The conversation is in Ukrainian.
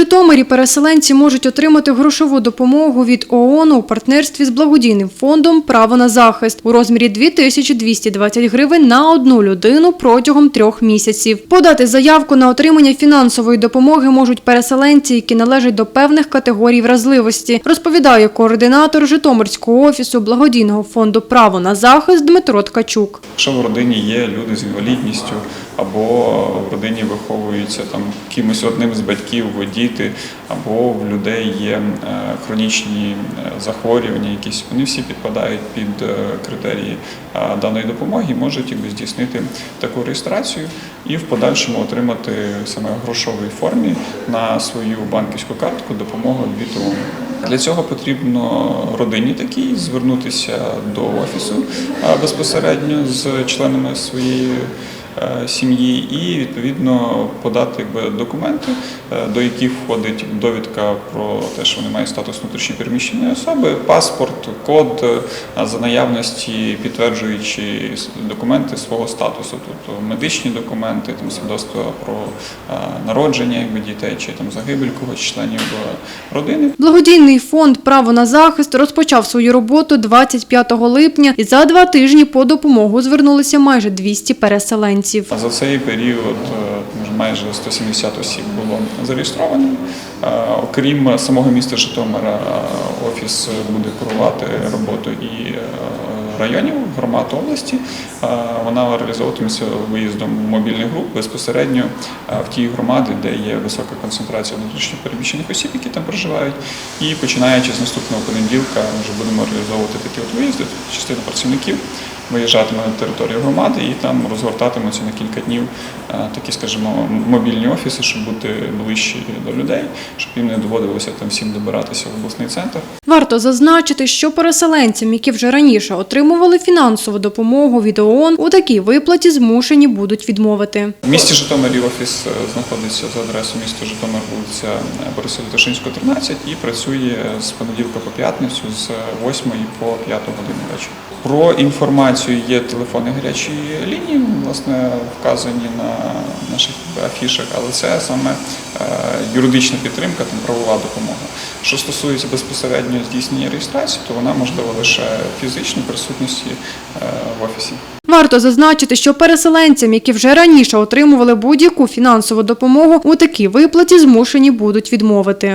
Житомирі переселенці можуть отримати грошову допомогу від ООН у партнерстві з благодійним фондом Право на захист у розмірі 2220 гривень на одну людину протягом трьох місяців. Подати заявку на отримання фінансової допомоги можуть переселенці, які належать до певних категорій вразливості, розповідає координатор Житомирського офісу благодійного фонду Право на захист Дмитро Ткачук. Якщо в родині є люди з інвалідністю, або в родині виховуються там кимось одним з батьків діти, або в людей є е, хронічні е, захворювання, якісь вони всі підпадають під е, критерії даної допомоги і можуть якби здійснити таку реєстрацію і в подальшому отримати саме в грошовій формі на свою банківську картку допомогу від ООН. Для цього потрібно родині такій звернутися до офісу безпосередньо з членами своєї сім'ї і відповідно подати якби, документи, е, до яких входить довідка про те, що вони мають статус внутрішньо переміщеної особи, паспорт, код е, за наявності підтверджуючи документи свого статусу, тобто медичні документи, там свідоцтва про е, народження якби, дітей чи там загибель когось членів е, родини. Благодійний фонд Право на захист розпочав свою роботу 25 липня і за два тижні по допомогу звернулися майже 200 переселенців. А За цей період е, майже 170 осіб було зареєстровані. Е, Окрім самого міста Житомира, е, офіс буде курувати роботу і районів, громад області. Вона реалізовуватиметься виїздом мобільних груп безпосередньо в ті громади, де є висока концентрація внутрішньопереміщених осіб, які там проживають. І починаючи з наступного понеділка, ми вже будемо реалізовувати такі от виїзди. Частина працівників виїжджатиме на територію громади і там розгортатимуться на кілька днів е, такі, скажімо, мобільні офіси, щоб бути ближчі до людей, щоб їм не доводилося там всім добиратися в обласний центр. Варто зазначити, що переселенцям, які вже раніше отримували фінансову допомогу від ООН, у такій виплаті змушені будуть відмовити. В місті Житомирі офіс е, знаходиться за адресою міста Житомир, вулиця е, Бориса Литошинського, 13 і працює з понеділка по п'ятницю з 8 по 5 годину вечора. Про інформацію є телефони гарячої лінії, власне, вказані на наших афішах, але це саме е, юридична підтримка, там правова допомога. Що стосується безпосередньо здійснення реєстрації, то вона можлива лише фізичній присутності е, в офісі. Варто зазначити, що переселенцям, які вже раніше отримували будь-яку фінансову допомогу, у такій виплаті змушені будуть відмовити.